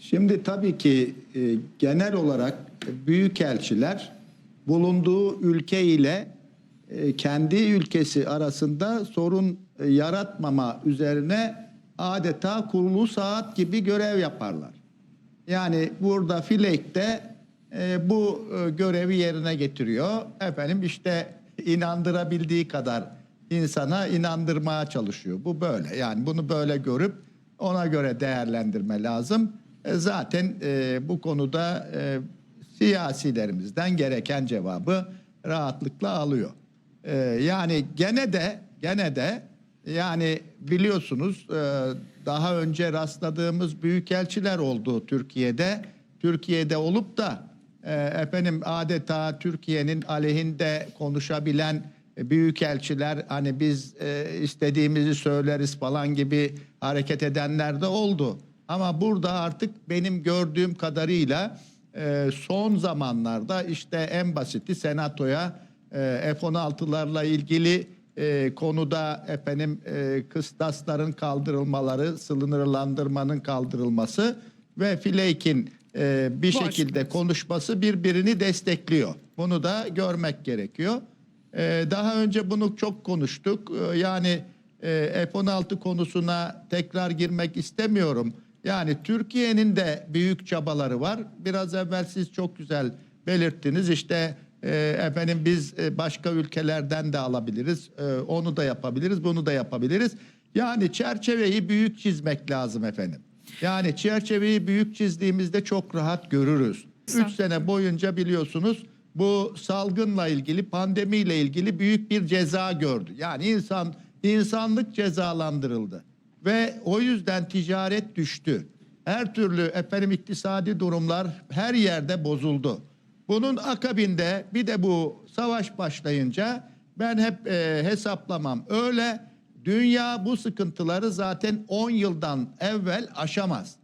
Şimdi tabii ki e, genel olarak büyükelçiler bulunduğu ülke ile e, kendi ülkesi arasında sorun e, yaratmama üzerine adeta kurulu saat gibi görev yaparlar. Yani burada Filek'te e, bu e, görevi yerine getiriyor. Efendim işte inandırabildiği kadar insana inandırmaya çalışıyor. Bu böyle. Yani bunu böyle görüp ona göre değerlendirme lazım. E, zaten e, bu konuda e, siyasilerimizden gereken cevabı rahatlıkla alıyor. E, yani gene de gene de yani biliyorsunuz e, daha önce rastladığımız büyükelçiler oldu Türkiye'de. Türkiye'de olup da e, efendim adeta Türkiye'nin aleyhinde konuşabilen büyükelçiler hani biz e, istediğimizi söyleriz falan gibi hareket edenler de oldu. Ama burada artık benim gördüğüm kadarıyla e, son zamanlarda işte en basiti senatoya e, F-16'larla ilgili e, konuda efendim e, kıstasların kaldırılmaları, sınırlandırmanın kaldırılması ve Flake'in e, bir Bu şekilde konuşması birbirini destekliyor. Bunu da görmek gerekiyor. E, daha önce bunu çok konuştuk. E, yani e, F-16 konusuna tekrar girmek istemiyorum. Yani Türkiye'nin de büyük çabaları var. Biraz evvel siz çok güzel belirttiniz. İşte e, efendim biz e, başka ülkelerden de alabiliriz. E, onu da yapabiliriz, bunu da yapabiliriz. Yani çerçeveyi büyük çizmek lazım efendim. Yani çerçeveyi büyük çizdiğimizde çok rahat görürüz. Sağ- Üç sene boyunca biliyorsunuz bu salgınla ilgili, pandemiyle ilgili büyük bir ceza gördü. Yani insan insanlık cezalandırıldı ve o yüzden ticaret düştü. Her türlü efendim iktisadi durumlar her yerde bozuldu. Bunun akabinde bir de bu savaş başlayınca ben hep e, hesaplamam öyle dünya bu sıkıntıları zaten 10 yıldan evvel aşamaz.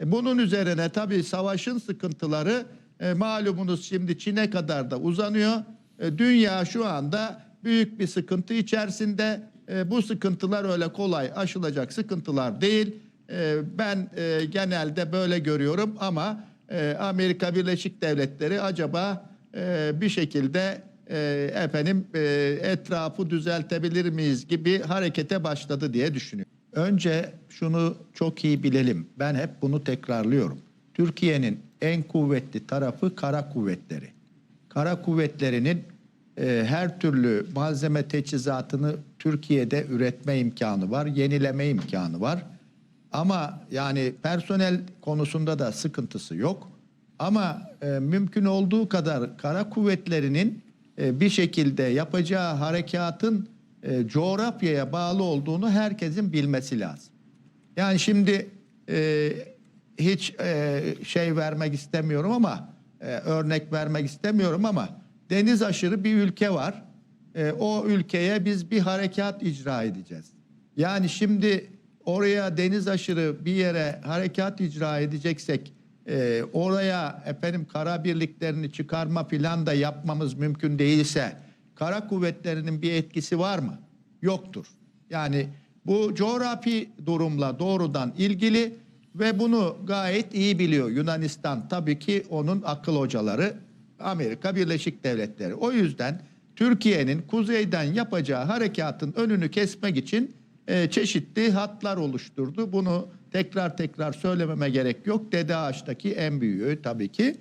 E, Bunun üzerine tabii savaşın sıkıntıları e, malumunuz şimdi Çin'e kadar da uzanıyor. E, dünya şu anda büyük bir sıkıntı içerisinde. E, bu sıkıntılar öyle kolay aşılacak sıkıntılar değil. E, ben e, genelde böyle görüyorum ama e, Amerika Birleşik Devletleri acaba e, bir şekilde e, efendim e, etrafı düzeltebilir miyiz gibi harekete başladı diye düşünüyorum. Önce şunu çok iyi bilelim. Ben hep bunu tekrarlıyorum. Türkiye'nin en kuvvetli tarafı kara kuvvetleri. Kara kuvvetlerinin e, her türlü malzeme teçhizatını Türkiye'de üretme imkanı var, yenileme imkanı var. Ama yani personel konusunda da sıkıntısı yok. Ama e, mümkün olduğu kadar kara kuvvetlerinin e, bir şekilde yapacağı harekatın e, coğrafyaya bağlı olduğunu herkesin bilmesi lazım. Yani şimdi e, hiç e, şey vermek istemiyorum ama e, örnek vermek istemiyorum ama deniz aşırı bir ülke var. E, o ülkeye biz bir harekat icra edeceğiz. Yani şimdi oraya deniz aşırı bir yere harekat icra edeceksek e, oraya efendim kara birliklerini çıkarma filan da yapmamız mümkün değilse kara kuvvetlerinin bir etkisi var mı? Yoktur. Yani bu coğrafi durumla doğrudan ilgili ve bunu gayet iyi biliyor Yunanistan. Tabii ki onun akıl hocaları Amerika Birleşik Devletleri. O yüzden Türkiye'nin kuzeyden yapacağı harekatın önünü kesmek için e, çeşitli hatlar oluşturdu. Bunu tekrar tekrar söylememe gerek yok. Dede Ağaç'taki en büyüğü tabii ki.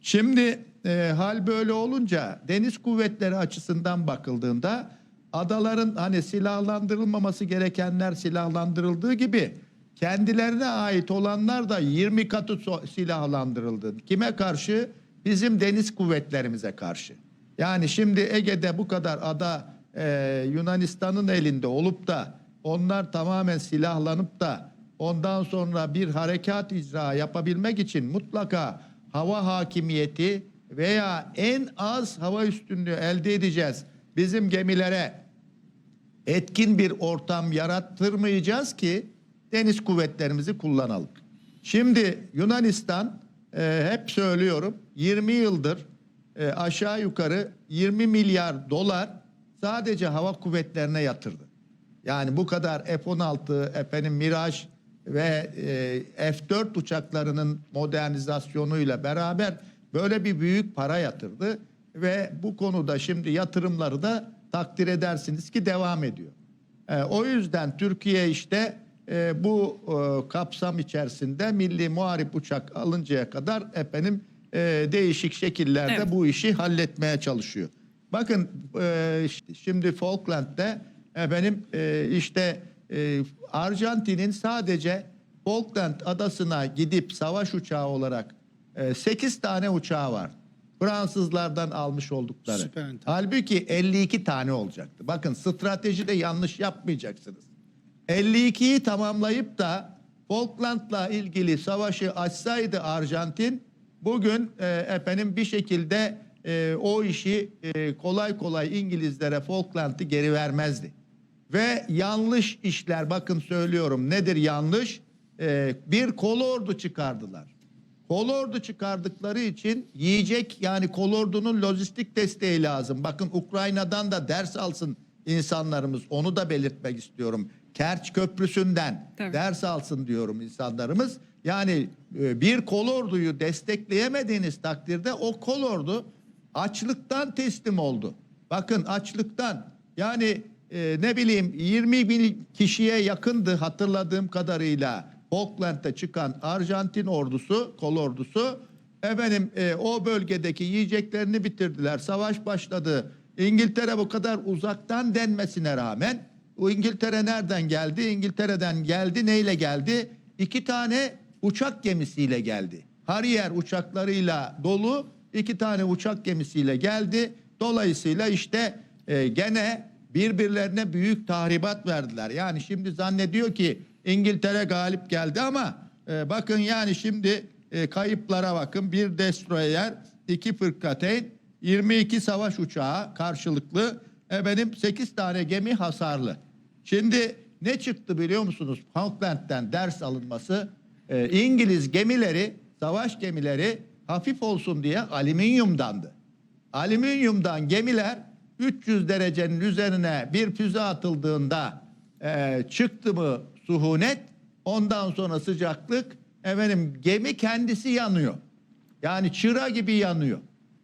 Şimdi e, hal böyle olunca deniz kuvvetleri açısından bakıldığında adaların hani silahlandırılmaması gerekenler silahlandırıldığı gibi kendilerine ait olanlar da 20 katı silahlandırıldı. Kime karşı? Bizim deniz kuvvetlerimize karşı. Yani şimdi Ege'de bu kadar ada e, Yunanistan'ın elinde olup da onlar tamamen silahlanıp da ondan sonra bir harekat icra yapabilmek için mutlaka hava hakimiyeti veya en az hava üstünlüğü elde edeceğiz. Bizim gemilere etkin bir ortam yarattırmayacağız ki deniz kuvvetlerimizi kullanalım. Şimdi Yunanistan e, hep söylüyorum 20 yıldır e, aşağı yukarı 20 milyar dolar sadece hava kuvvetlerine yatırdı. Yani bu kadar F-16, efendim Miraj ve e, F-4 uçaklarının modernizasyonuyla beraber böyle bir büyük para yatırdı ve bu konuda şimdi yatırımları da takdir edersiniz ki devam ediyor. E, o yüzden Türkiye işte e, bu e, kapsam içerisinde milli muharip uçak alıncaya kadar efendim e, değişik şekillerde Evet. bu işi halletmeye çalışıyor. Bakın e, şimdi Falkland'de efendim e, işte e, Arjantin'in sadece Falkland adasına gidip savaş uçağı olarak 8 tane uçağı var. Fransızlardan almış oldukları. Süper. Halbuki 52 tane olacaktı. Bakın stratejide yanlış yapmayacaksınız. 52'yi tamamlayıp da Falkland'la ilgili savaşı açsaydı Arjantin bugün e, efendim bir şekilde e, o işi e, kolay kolay İngilizlere Falkland'ı geri vermezdi. Ve yanlış işler bakın söylüyorum nedir yanlış? E, bir kolordu çıkardılar. Kolordu çıkardıkları için yiyecek yani kolordunun lojistik desteği lazım. Bakın Ukrayna'dan da ders alsın insanlarımız. Onu da belirtmek istiyorum. Kerç Köprüsü'nden Tabii. ders alsın diyorum insanlarımız. Yani e, bir kolorduyu destekleyemediğiniz takdirde o kolordu açlıktan teslim oldu. Bakın açlıktan yani e, ne bileyim 20 bin kişiye yakındı hatırladığım kadarıyla Falkland'da çıkan Arjantin ordusu, kol ordusu efendim e, o bölgedeki yiyeceklerini bitirdiler. Savaş başladı. İngiltere bu kadar uzaktan denmesine rağmen o İngiltere nereden geldi? İngiltere'den geldi. Neyle geldi? İki tane uçak gemisiyle geldi. Harrier uçaklarıyla dolu iki tane uçak gemisiyle geldi. Dolayısıyla işte e, gene birbirlerine büyük tahribat verdiler. Yani şimdi zannediyor ki İngiltere galip geldi ama e, bakın yani şimdi e, kayıplara bakın. Bir destroyer, iki fırkateyn, 22 savaş uçağı karşılıklı efendim 8 tane gemi hasarlı. Şimdi ne çıktı biliyor musunuz? Falkland'den ders alınması e, İngiliz gemileri, savaş gemileri hafif olsun diye alüminyumdandı. Alüminyumdan gemiler 300 derecenin üzerine bir füze atıldığında e, çıktı mı suhunet ondan sonra sıcaklık efendim gemi kendisi yanıyor. Yani çıra gibi yanıyor.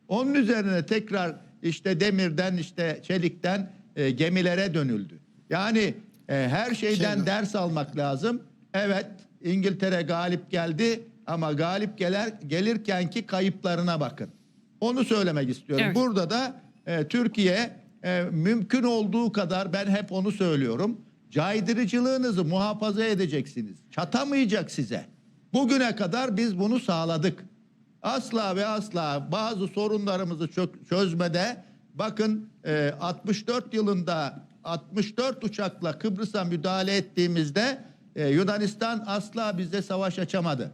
Onun üzerine tekrar işte demirden işte çelikten e, gemilere dönüldü. Yani e, her şeyden Şey- ders almak lazım. Evet İngiltere galip geldi ama galip gelir, gelirkenki kayıplarına bakın. Onu söylemek istiyorum. Evet. Burada da e, Türkiye e, mümkün olduğu kadar ben hep onu söylüyorum. Caydırıcılığınızı muhafaza edeceksiniz. Çatamayacak size. Bugüne kadar biz bunu sağladık. Asla ve asla bazı sorunlarımızı çö- çözmede bakın e, 64 yılında 64 uçakla Kıbrıs'a müdahale ettiğimizde e, Yunanistan asla bize savaş açamadı.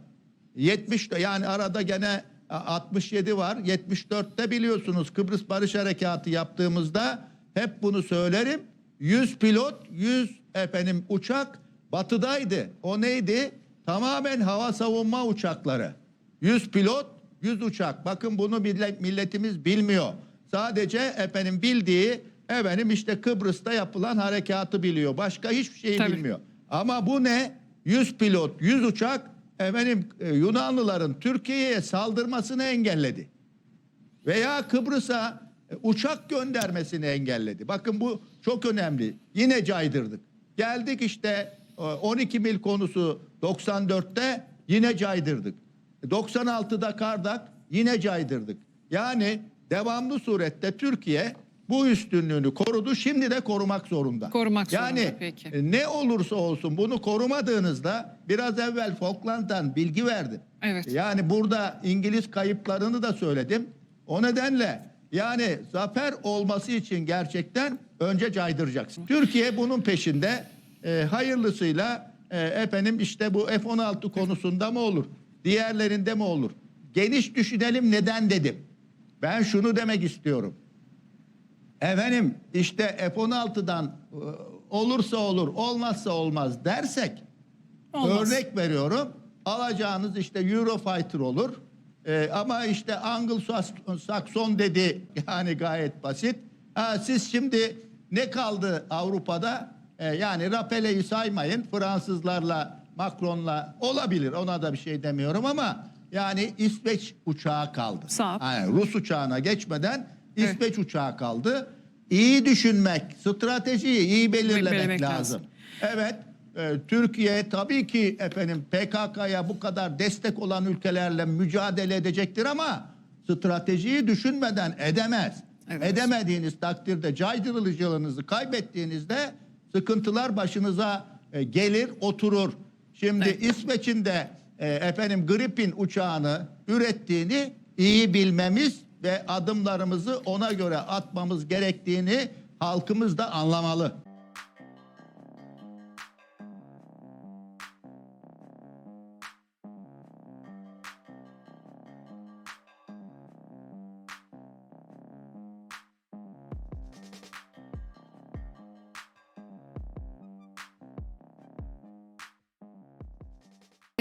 70 de- yani arada gene a, 67 var. 74'te biliyorsunuz Kıbrıs Barış Harekatı yaptığımızda hep bunu söylerim. 100 pilot, 100 efendim uçak batıdaydı. O neydi? Tamamen hava savunma uçakları. 100 pilot, 100 uçak. Bakın bunu millet, milletimiz bilmiyor. Sadece efendim bildiği efendim işte Kıbrıs'ta yapılan harekatı biliyor. Başka hiçbir şeyi Tabii. bilmiyor. Ama bu ne? 100 pilot, 100 uçak efendim e, Yunanlıların Türkiye'ye saldırmasını engelledi. Veya Kıbrıs'a e, uçak göndermesini engelledi. Bakın bu çok önemli. Yine caydırdık. Geldik işte e, 12 mil konusu 94'te yine caydırdık. 96'da Kardak yine caydırdık. Yani devamlı surette Türkiye bu üstünlüğünü korudu. Şimdi de korumak zorunda. Korumak yani, zorunda, peki. e, ne olursa olsun bunu korumadığınızda biraz evvel Falkland'dan bilgi verdim. Evet. Yani burada İngiliz kayıplarını da söyledim. O nedenle yani zafer olması için gerçekten önce caydıracaksın. Türkiye bunun peşinde e, hayırlısıyla e, efendim işte bu F-16 konusunda mı olur? Diğerlerinde mi olur? Geniş düşünelim neden dedim. Ben şunu demek istiyorum. Efendim işte F-16'dan e, olursa olur olmazsa olmaz dersek Olmaz. örnek veriyorum alacağınız işte Eurofighter olur E, ama işte Anglo-Sakson dedi yani gayet basit. Ha, siz şimdi ne kaldı Avrupa'da? E, yani Rapele'yi saymayın Fransızlarla Macron'la olabilir. Ona da bir şey demiyorum ama yani İsveç uçağı kaldı. Sağ. Yani Rus uçağına geçmeden Evet. İsveç uçağı kaldı. İyi düşünmek, stratejiyi iyi belirlemek, Belirlemek lazım. lazım. Evet, e, Türkiye tabii ki efendim PKK'ya bu kadar destek olan ülkelerle mücadele edecektir ama stratejiyi düşünmeden edemez. Evet. Edemediğiniz takdirde caydırıcılığınızı kaybettiğinizde sıkıntılar başınıza e, gelir, oturur. Şimdi Evet. İsveç'in de e, efendim Gripin uçağını ürettiğini iyi bilmemiz ve adımlarımızı ona göre atmamız gerektiğini halkımız da anlamalı.